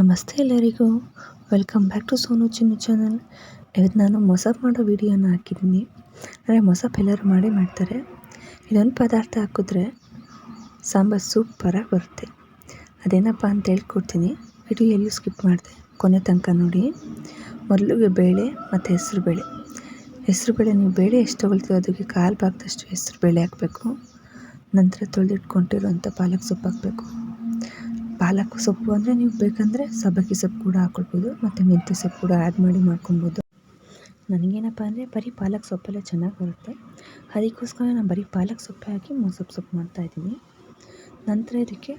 ನಮಸ್ತೆ ಎಲ್ಲರಿಗೂ. Welcome back to Sonu Chinnu channel ಇವತ್ತು ನಾನು ಮೊಸಪ್ ಮಾಡೋ ವಿಡಿಯೋನ ಹಾಕಿದ್ದೀನಿ. ಅಂದರೆ ಮೊಸಪ್ ಎಲ್ಲರೂ ಮಾಡೇ ಮಾಡ್ತಾರೆ. ಇದೊಂದು ಪದಾರ್ಥ ಹಾಕಿದ್ರೆ ಸಾಂಬಾರು ಸೂಪರಾಗಿ ಬರುತ್ತೆ. ಅದೇನಪ್ಪ ಅಂತ ಹೇಳ್ಕೊಡ್ತೀನಿ. ವಿಡಿಯೋ ಎಲ್ಲೂ ಸ್ಕಿಪ್ ಮಾಡಿದೆ. ಕೊನೆ ತನಕ ನೋಡಿ. ಮೊದಲಿಗೆ ಬೇಳೆ ಮತ್ತು ಹೆಸರು ಬೇಳೆ. ಹೆಸರು ಬೇಳೆ ನೀವು ಬೇಳೆ ಎಷ್ಟು ತೊಗೊಳ್ತೀವಿ ಅದಕ್ಕೆ ಕಾಲು ಭಾಗದಷ್ಟು ಹೆಸರು ಬೇಳೆ ಹಾಕಬೇಕು. ನಂತರ ತೊಳೆದಿಟ್ಕೊಂಡಿರುವಂಥ ಪಾಲಕ್ ಸೊಪ್ಪು ಹಾಕಬೇಕು. ಪಾಲಕ್ ಸೊಪ್ಪು ಅಂದರೆ ನೀವು ಬೇಕಂದರೆ ಸಬ್ಬಕ್ಕಿ ಸೊಪ್ಪು ಕೂಡ ಹಾಕ್ಕೊಳ್ಬೋದು ಮತ್ತು ಮೆಂತ್ಯ ಸೊಪ್ಪು ಕೂಡ ಆ್ಯಡ್ ಮಾಡಿ ಮಾಡ್ಕೊಬೋದು ನನಗೇನಪ್ಪ ಅಂದರೆ ಬರೀ ಪಾಲಕ್ ಸೊಪ್ಪೆಲ್ಲ ಚೆನ್ನಾಗಿ ಬರುತ್ತೆ. ಅದಕ್ಕೋಸ್ಕರ ನಾನು ಬರೀ ಪಾಲಕ್ ಸೊಪ್ಪೆ ಹಾಕಿ ಮೊಸಪ್ಪು ಸೊಪ್ಪು ಮಾಡ್ತಾಯಿದ್ದೀನಿ ನಂತರ ಇದಕ್ಕೆ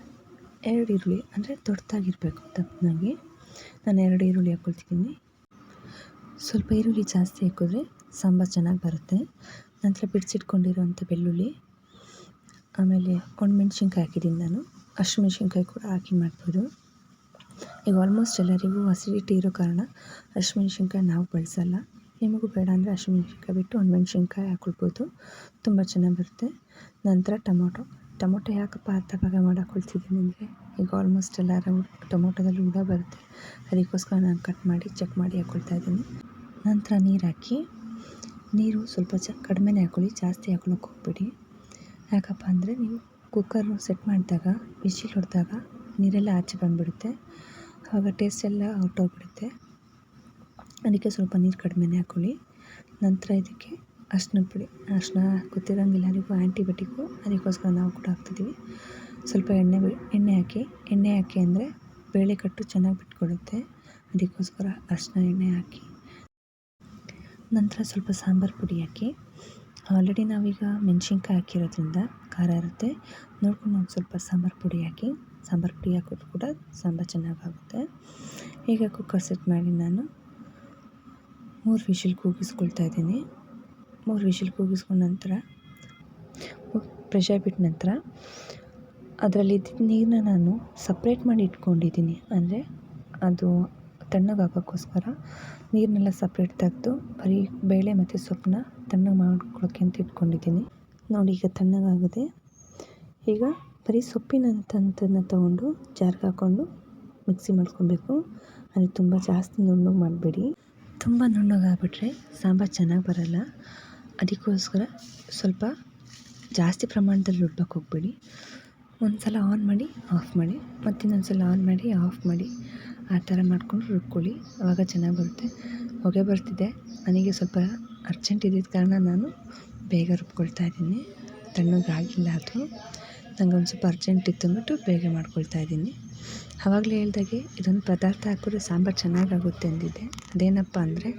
ಎರಡು ಈರುಳ್ಳಿ ಅಂದರೆ ದೊಡ್ಡದಾಗಿರಬೇಕು ತಪ್ಪನಾಗಿ ನಾನು ಎರಡು ಈರುಳ್ಳಿ ಹಾಕ್ಕೊಳ್ತಿದ್ದೀನಿ ಸ್ವಲ್ಪ ಈರುಳ್ಳಿ ಜಾಸ್ತಿ ಹಾಕಿದ್ರೆ ಸಾಂಬಾರು ಚೆನ್ನಾಗಿ ಬರುತ್ತೆ. ನಂತರ ಬಿಡಿಸಿಟ್ಕೊಂಡಿರೋಂಥ ಬೆಳ್ಳುಳ್ಳಿ, ಆಮೇಲೆ ಕೊಣ್ಮೆಣ್ಸಿನ್ಕಾಯಿ ಹಾಕಿದ್ದೀನಿ ನಾನು. ಹಸಿಮೆಣ್ಸಿನ್ಕಾಯಿ ಕೂಡ ಹಾಕಿ ಮಾಡ್ಬೋದು. ಈಗ ಆಲ್ಮೋಸ್ಟ್ ಎಲ್ಲರಿಗೂ ಅಸಿಡಿಟಿ ಇರೋ ಕಾರಣ ಹಸಿಮೆಣ್ಸಿನ್ಕಾಯಿ ನಾವು ಬಳಸಲ್ಲ. ನಿಮಗೂ ಬೇಡ ಅಂದರೆ ಹಸಿಮೆಣ್ಸಿನ್ಕಾಯಿ ಬಿಟ್ಟು ಒಣಮೆಣ್ಸಿನ್ಕಾಯಿ ಹಾಕ್ಕೊಳ್ಬೋದು ತುಂಬ ಚೆನ್ನಾಗಿ ಬರುತ್ತೆ. ನಂತರ ಟೊಮೊಟೊ. ಟೊಮೊಟೊ ಯಾಕಪ್ಪ ಅರ್ಧ ಭಾಗ ನಿಮಗೆ? ಅಂದರೆ ಈಗ ಆಲ್ಮೋಸ್ಟ್ ಎಲ್ಲರೂ ಟೊಮೊಟೊದಲ್ಲಿ ಹುಳ ಬರುತ್ತೆ. ಅದಕ್ಕೋಸ್ಕರ ನಾನು ಕಟ್ ಮಾಡಿ ಚೆಕ್ ಮಾಡಿ ಹಾಕ್ಕೊಳ್ತಾ ಇದ್ದೀನಿ. ನಂತರ ನೀರು ಹಾಕಿ. ನೀರು ಸ್ವಲ್ಪ ಚ, ಕಡಿಮೆನೇ ಹಾಕೊಳ್ಳಿ. ಜಾಸ್ತಿ ಹಾಕ್ಕೊಳಕ್ಕೆ ಹೋಗ್ಬೇಡಿ. ಯಾಕಪ್ಪ ಅಂದರೆ ನೀವು ಕುಕ್ಕರು ಸೆಟ್ ಮಾಡಿದಾಗ ವಿಶಿಲ್ ಹೊಡೆದಾಗ ನೀರೆಲ್ಲ ಆಚೆ ಬಂದುಬಿಡುತ್ತೆ. ಆವಾಗ ಟೇಸ್ಟ್ ಎಲ್ಲ ಹೊರ್ಟೋಗ್ಬಿಡುತ್ತೆ ಅದಕ್ಕೆ ಸ್ವಲ್ಪ ನೀರು ಕಡಿಮೆನೇ ಹಾಕ್ಕೊಳ್ಳಿ ನಂತರ ಇದಕ್ಕೆ ಅರ್ಶಿನದ ಪುಡಿ. ಅರ್ಶಿನ ಗೊತ್ತಿರೋಂಗಿಲ್ಲ ಎಲ್ಲರಿಗೂ ಆ್ಯಂಟಿಬಯೋಟಿಕ್ಕು ಅದಕ್ಕೋಸ್ಕರ ನಾವು ಕೂಡ ಹಾಕ್ತಿದ್ದೀವಿ ಸ್ವಲ್ಪ ಎಣ್ಣೆ ಎಣ್ಣೆ ಹಾಕಿ ಎಣ್ಣೆ ಹಾಕಿ ಅಂದರೆ ಬೇಳೆ ಕಟ್ಟು ಚೆನ್ನಾಗಿ ಬಿಟ್ಕೊಡುತ್ತೆ. ಅದಕ್ಕೋಸ್ಕರ ಅರ್ಶಿನ ಎಣ್ಣೆ ಹಾಕಿ. ನಂತರ ಸ್ವಲ್ಪ ಸಾಂಬಾರು ಪುಡಿ ಹಾಕಿ. ಆಲ್ರೆಡಿ ನಾವೀಗ ಮೆಣಸಿನ್ಕಾಯಿ ಹಾಕಿರೋದ್ರಿಂದ ಖಾರ ಇರುತ್ತೆ. ನೋಡ್ಕೊಂಡು ಒಂದು ಸ್ವಲ್ಪ ಸಾಂಬಾರು ಪುಡಿ ಹಾಕಿ, ಸಾಂಬಾರು ಪುಡಿ ಹಾಕಿದ್ರು ಕೂಡ ಸಾಂಬಾರು ಚೆನ್ನಾಗಾಗುತ್ತೆ. ಈಗ ಕುಕ್ಕರ್ ಸೆಟ್ ಮಾಡಿ ನಾನು ಮೂರು ವಿಷಿಲ್ ಕೂಗಿಸ್ಕೊಳ್ತಾ ಇದ್ದೀನಿ. ಮೂರು ವಿಷಿಲ್ ಕೂಗಿಸ್ಕೊಂಡ ನಂತರ ಪ್ರೆಷರ್ ಬಿಟ್ಟ ನಂತರ ಅದರಲ್ಲಿ ನೀರನ್ನ ನಾನು ಸಪ್ರೇಟ್ ಮಾಡಿ ಇಟ್ಕೊಂಡಿದ್ದೀನಿ. ಅಂದರೆ ಅದು ತಣ್ಣಗಾಗೋಕ್ಕೋಸ್ಕರ ನೀರನ್ನೆಲ್ಲ ಸಪ್ರೇಟ್ ತೆಗೆದು ಬರೀ ಬೇಳೆ ಮತ್ತು ಸೊಪ್ಪನ್ನ ತಣ್ಣಗೆ ಮಾಡ್ಕೊಳ್ಳೋಕ್ಕೆ ಅಂತ ಇಟ್ಕೊಂಡಿದ್ದೀನಿ. ನೋಡಿ, ಈಗ ತಣ್ಣಗಾಗಿದೆ. ಈಗ ಬರೀ ಸೊಪ್ಪಿನ ತಗೊಂಡು ತೊಗೊಂಡು ಜಾರ್ಗೆ ಹಾಕ್ಕೊಂಡು ಮಿಕ್ಸಿ ಮಾಡ್ಕೊಬೇಕು. ಅಂದರೆ ತುಂಬ ಜಾಸ್ತಿ ನುಣ್ಣಗೆ ಮಾಡಬೇಡಿ. ತುಂಬ ನುಣ್ಣಗಾಗ್ಬಿಟ್ರೆ ಸಾಂಬಾರು ಚೆನ್ನಾಗಿ ಬರಲ್ಲ. ಅದಕ್ಕೋಸ್ಕರ ಸ್ವಲ್ಪ ಜಾಸ್ತಿ ಪ್ರಮಾಣದಲ್ಲಿ ರುಬ್ಬಕ್ಕೆ ಹೋಗ್ಬೇಡಿ. ಒಂದು ಸಲ ಆನ್ ಮಾಡಿ, ಆಫ್ ಮಾಡಿ. ಮತ್ತು ಇನ್ನೊಂದು ಸಲ ಆನ್ ಮಾಡಿ, ಆಫ್ ಮಾಡಿ. ಆ ಥರ ಮಾಡಿಕೊಂಡು ರುಬ್ಕೊಳ್ಳಿ. ಆವಾಗ ಚೆನ್ನಾಗಿ ಬರುತ್ತೆ. ಹೊಗೆ ಬರ್ತಿದೆ. ನನಗೆ ಸ್ವಲ್ಪ ಅರ್ಜೆಂಟ್ ಇದ್ದಿದ್ದ ಕಾರಣ ನಾನು ಬೇಗ ರುಬ್ಕೊಳ್ತಾ ಇದ್ದೀನಿ. ತಣ್ಣಗಾಗಿಲ್ಲ ಅದು. ನಂಗೆ ಒಂದು ಸ್ವಲ್ಪ ಅರ್ಜೆಂಟ್ ಇತ್ತು ಅಂದ್ಬಿಟ್ಟು ಬೇಗ ಮಾಡ್ಕೊಳ್ತಾ ಇದ್ದೀನಿ. ಆವಾಗಲೇ ಹೇಳ್ದಾಗೆ ಇದೊಂದು ಪದಾರ್ಥ ಹಾಕಿದ್ರೆ ಸಾಂಬಾರು ಚೆನ್ನಾಗಾಗುತ್ತೆ ಅಂದಿದ್ದೆ. ಅದೇನಪ್ಪ ಅಂದರೆ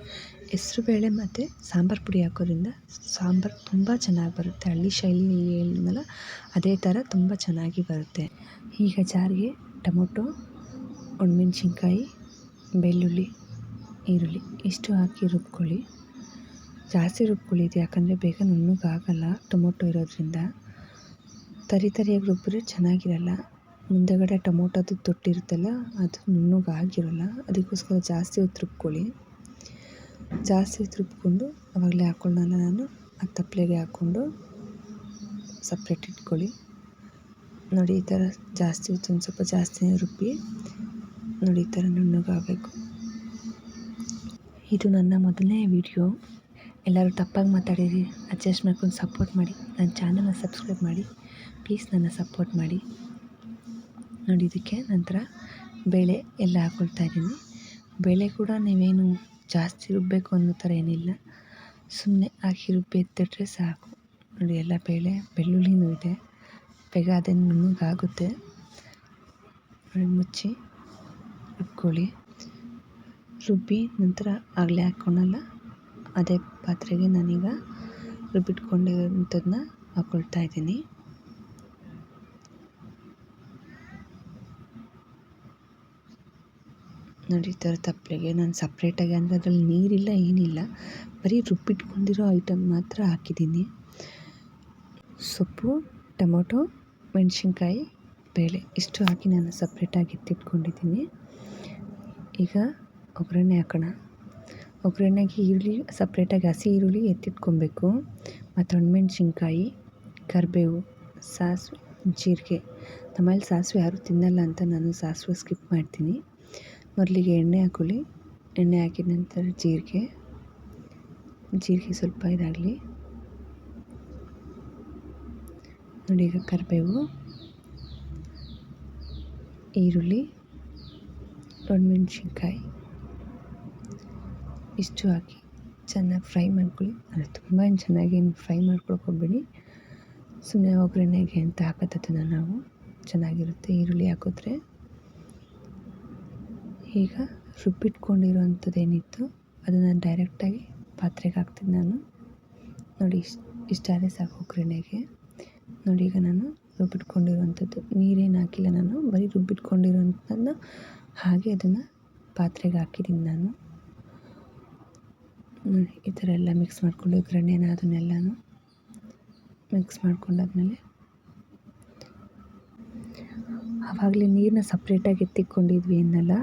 ಬೇಳೆ ಮತ್ತು ಸಾಂಬಾರು ಪುಡಿ ಹಾಕೋದ್ರಿಂದ ಸಾಂಬಾರು ತುಂಬ ಚೆನ್ನಾಗಿ ಬರುತ್ತೆ. ಹಳ್ಳಿ ಶೈಲಿ ಹೇಳಿದ್ನಲ್ಲ, ಅದೇ ಥರ ತುಂಬ ಚೆನ್ನಾಗಿ ಬರುತ್ತೆ. ಈಗ ಜಾರಿಗೆ ಟೊಮೊಟೊ, ಒಣಮೆಣ್ಸಿನ್ಕಾಯಿ, ಬೆಳ್ಳುಳ್ಳಿ, ಈರುಳ್ಳಿ, ಇಷ್ಟು ಹಾಕಿ ರುಬ್ಕೊಳ್ಳಿ. ಜಾಸ್ತಿ ರುಬ್ಕೊಳ್ಳಿದ್ದು ಯಾಕಂದರೆ ಬೇಗ ನುಣ್ಣಗಾಗಲ್ಲ ಟೊಮೊಟೊ ಇರೋದ್ರಿಂದ. ತರಿ ತರಿಯಾಗಿ ರುಬ್ಬಿದ್ರೆ ಚೆನ್ನಾಗಿರಲ್ಲ. ಮುಂದೆಗಡೆ ಟೊಮೊಟೊದು ತೊಟ್ಟಿರುತ್ತಲ್ಲ, ಅದು ನುಣ್ಣಗಾಗಿರಲ್ಲ ಅದಕ್ಕೋಸ್ಕರ ಜಾಸ್ತಿ ಹೊತ್ತು ರುಬ್ಕೊಳ್ಳಿ. ಜಾಸ್ತಿ ಹೊತ್ತು ರುಬ್ಕೊಂಡು ಆವಾಗಲೇ ಹಾಕ್ಕೊಳ್ಳೋಣ ನಾನು. ಆ ತಪ್ಪಲೆಗೆ ಹಾಕ್ಕೊಂಡು ಸಪ್ರೇಟ್ ಇಟ್ಕೊಳ್ಳಿ. ನೋಡಿ, ಈ ಥರ ಜಾಸ್ತಿ ಹೊತ್ತು ಒಂದು ಸ್ವಲ್ಪ ಜಾಸ್ತಿನೇ ರುಬ್ಬಿ ನೋಡಿ, ಈ ಥರ ನುಣ್ಣಗಾಗಬೇಕು. ಇದು ನನ್ನ ಮೊದಲನೇ ವಿಡಿಯೋ. ಎಲ್ಲರೂ ತಪ್ಪಾಗಿ ಮಾತಾಡಿರಿ. ಅಡ್ಜಸ್ಟ್ ಮಾಡ್ಕೊಂಡು ಸಪೋರ್ಟ್ ಮಾಡಿ. ನನ್ನ ಚಾನಲ್ನ ಸಬ್ಸ್ಕ್ರೈಬ್ ಮಾಡಿ. ಪ್ಲೀಸ್ ನನ್ನ ಸಪೋರ್ಟ್ ಮಾಡಿ. ನೋಡಿ, ಇದಕ್ಕೆ ನಂತರ ಬೇಳೆ ಎಲ್ಲ ಹಾಕ್ಕೊಳ್ತಾ ಇದ್ದೀನಿ. ಬೇಳೆ ಕೂಡ ನೀವೇನು ಜಾಸ್ತಿ ರುಬ್ಬಬೇಕು ಅನ್ನೋ ಥರ ಏನಿಲ್ಲ. ಸುಮ್ಮನೆ ಹಾಕಿ ರುಬ್ಬಿ ಎತ್ತಿಟ್ರೆ ಸಾಕು. ನೋಡಿ, ಎಲ್ಲ ಬೇಳೆ ಬೆಳ್ಳುಳ್ಳಿನೂ ಇದೆ. ಬೇಗ ಅದನ್ನು ನುಣ್ಣಗಾಗುತ್ತೆ. ಮುಚ್ಚಿ ರುಬ್ಕೊಳ್ಳಿ ರುಬ್ಬಿ ನಂತರ ಆಗಲೇ ಹಾಕ್ಕೊಳಲ್ಲ ಅದೇ ಪಾತ್ರೆಗೆ ನಾನೀಗ ರುಬ್ಬಿಟ್ಕೊಂಡಿರೋಂಥದ್ದನ್ನ ಹಾಕ್ಕೊಳ್ತಾ ಇದ್ದೀನಿ. ನೋಡಿ ಈ ಥರ ತಪ್ಪಲೆಗೆ ನಾನು ಸಪ್ರೇಟಾಗಿ ಅಂದರೆ ಅದರಲ್ಲಿ ನೀರಿಲ್ಲ, ಏನಿಲ್ಲ. ಬರೀ ರುಬ್ಬಿಟ್ಕೊಂಡಿರೋ ಐಟಮ್ ಮಾತ್ರ ಹಾಕಿದ್ದೀನಿ. ಸೊಪ್ಪು, ಟೊಮೊಟೊ, ಮೆಣಸಿನ್ಕಾಯಿ, ಬೇಳೆ ಇಷ್ಟು ಹಾಕಿ ನಾನು ಸಪ್ರೇಟಾಗಿ ಎತ್ತಿಟ್ಕೊಂಡಿದ್ದೀನಿ. ಈಗ ಒಗ್ಗರಣೆ ಹಾಕೋಣ. ಒಗ್ಗರಣೆಗೆ ಈರುಳ್ಳಿ ಸಪ್ರೇಟಾಗಿ ಹಸಿ ಈರುಳ್ಳಿ ಎತ್ತಿಟ್ಕೊಬೇಕು. ಮತ್ತು ಒಣಮೆಣ್ಸಿನ್ಕಾಯಿ, ಕರಿಬೇವು, ಸಾಸಿವೆ, ಜೀರಿಗೆ. ನಮ್ಮಲ್ಲಿ ಸಾಸಿವೆ ಯಾರೂ ತಿನ್ನಲ್ಲ ಅಂತ ನಾನು ಸಾಸಿವೆ ಸ್ಕಿಪ್ ಮಾಡ್ತೀನಿ. ಮೊದಲಿಗೆ ಎಣ್ಣೆ ಹಾಕೊಳ್ಳಿ. ಎಣ್ಣೆ ಹಾಕಿದ ನಂತರ ಜೀರಿಗೆ. ಜೀರಿಗೆ ಸ್ವಲ್ಪ ಇದಾಗಲಿ. ನೋಡಿ ಈಗ ಕರಿಬೇವು, ಈರುಳ್ಳಿ, ಒಣಮೆಣ್ಸಿನ್ಕಾಯಿ. ಇಷ್ಟು ಹಾಕಿ ಚೆನ್ನಾಗಿ ಫ್ರೈ ಮಾಡ್ಕೊಳ್ಳಿ. ಅಂದರೆ ತುಂಬ ಚೆನ್ನಾಗಿ ಫ್ರೈ ಮಾಡ್ಕೊಳಕ್ಕೆ ಸುಮ್ಮನೆ ಒಗ್ಗರಣೆಗೆ ಅಂತ ಹಾಕೋದನ್ನು ನಾವು. ಚೆನ್ನಾಗಿರುತ್ತೆ ಈರುಳ್ಳಿ ಹಾಕಿದ್ರೆ. ಈಗ ರುಬ್ಬಿಟ್ಕೊಂಡಿರೋವಂಥದ್ದು ಏನಿತ್ತು ಅದನ್ನು ಡೈರೆಕ್ಟಾಗಿ ಪಾತ್ರೆಗೆ ಹಾಕ್ತೀನಿ ನಾನು. ನೋಡಿ ಇಷ್ಟು ಇಷ್ಟಾದರೆ ಸಾಕು ಒಗ್ಗರಣೆಗೆ. ನೋಡಿ ಈಗ ನಾನು ರುಬ್ಬಿಟ್ಕೊಂಡಿರುವಂಥದ್ದು. ನೀರೇನು ಹಾಕಿಲ್ಲ ನಾನು, ಬರೀ ರುಬ್ಬಿಟ್ಕೊಂಡಿರೋಂಥದ್ದನ್ನ ಹಾಗೆ ಅದನ್ನು ಪಾತ್ರೆಗೆ ಹಾಕಿದ್ದೀನಿ ನಾನು. ಈ ಥರ ಎಲ್ಲ ಮಿಕ್ಸ್ ಮಾಡಿಕೊಂಡು ಒಗ್ಗರಣೆನ ಅದನ್ನೆಲ್ಲನೂ ಮಿಕ್ಸ್ ಮಾಡ್ಕೊಂಡಾದ್ಮೇಲೆ ಆವಾಗಲೇ ನೀರನ್ನ ಸಪ್ರೇಟಾಗಿ ಎತ್ತಿಕೊಂಡಿದ್ವಿ ಅನ್ನಲ್ಲ,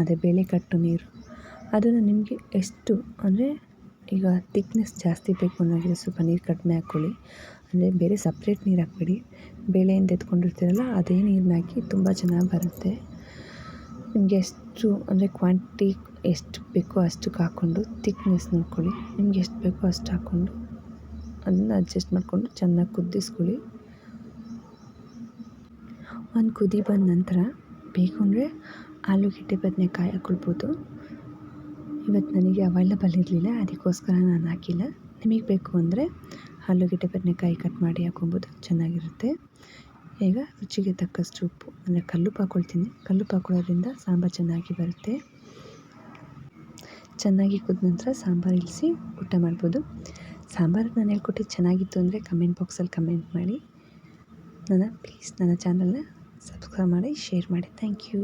ಅದೇ ಬೇಳೆ ಕಟ್ಟು ನೀರು. ಅದನ್ನು ನಿಮಗೆ ಎಷ್ಟು, ಅಂದರೆ ಈಗ ತಿಕ್ನೆಸ್ ಜಾಸ್ತಿ ಬೇಕು ಅನ್ನೋದಿದೆ ಸ್ವಲ್ಪ ನೀರು ಕಡಿಮೆ ಹಾಕ್ಕೊಳ್ಳಿ ಅಂದರೆ ಬೇರೆ ಸಪ್ರೇಟ್ ನೀರು ಹಾಕ್ಬೇಡಿ. ಬೇಳೆಯಿಂದ ಎತ್ಕೊಂಡಿರ್ತೀರಲ್ಲ, ಅದೇ ನೀರನ್ನ ಹಾಕಿ ತುಂಬ ಚೆನ್ನಾಗಿ ಬರುತ್ತೆ. ನಿಮಗೆ ಎಷ್ಟು, ಅಂದರೆ ಕ್ವಾಂಟಿಟಿ ಎಷ್ಟು ಬೇಕೋ ಅಷ್ಟಕ್ಕೆ ಹಾಕ್ಕೊಂಡು ತಿಕ್ನೆಸ್ ನೋಡ್ಕೊಳ್ಳಿ. ನಿಮ್ಗೆ ಎಷ್ಟು ಬೇಕೋ ಅಷ್ಟು ಹಾಕ್ಕೊಂಡು ಅದನ್ನ ಅಡ್ಜಸ್ಟ್ ಮಾಡಿಕೊಂಡು ಚೆನ್ನಾಗಿ ಕುದಿಸ್ಕೊಳ್ಳಿ. ಒಂದು ಕುದಿ ಬಂದ ನಂತರ ಬೇಕು ಅಂದರೆ ಆಲೂಗೆಡ್ಡೆ ಬದನೆಕಾಯಿ ಹಾಕೊಳ್ಬೋದು. ಇವತ್ತು ನನಗೆ ಅವೈಲಬಲ್ ಇರಲಿಲ್ಲ, ಅದಕ್ಕೋಸ್ಕರ ನಾನು ಹಾಕಿಲ್ಲ. ನಿಮಗೆ ಬೇಕು ಅಂದರೆ ಆಲೂಗೆಡ್ಡೆ ಬದನೆಕಾಯಿ ಕಟ್ ಮಾಡಿ ಹಾಕೊಬೋದು ಚೆನ್ನಾಗಿರುತ್ತೆ. ಈಗ ರುಚಿಗೆ ತಕ್ಕಷ್ಟು ಉಪ್ಪು, ಅಂದರೆ ಕಲ್ಲುಪ್ಪು ಹಾಕ್ಕೊಳ್ತೀನಿ ಕಲ್ಲುಪ್ಪು ಹಾಕೊಳ್ಳೋದ್ರಿಂದ ಸಾಂಬಾರು ಚೆನ್ನಾಗಿ ಬರುತ್ತೆ. ಚೆನ್ನಾಗಿ ಕುದ ನಂತರ ಸಾಂಬಾರು ಇಳಿಸಿ ಊಟ ಮಾಡ್ಬೋದು. ಸಾಂಬಾರು ನಾನು ಹೇಳ್ಕೊಟ್ಟಿದ್ದು ಚೆನ್ನಾಗಿತ್ತು ಅಂದರೆ ಕಮೆಂಟ್ ಬಾಕ್ಸಲ್ಲಿ ಕಮೆಂಟ್ ಮಾಡಿ. ನನ್ನ ಪ್ಲೀಸ್ ನನ್ನ ಚಾನಲ್ನ ಸಬ್ಸ್ಕ್ರೈಬ್ ಮಾಡಿ ಶೇರ್ ಮಾಡಿ. Thank you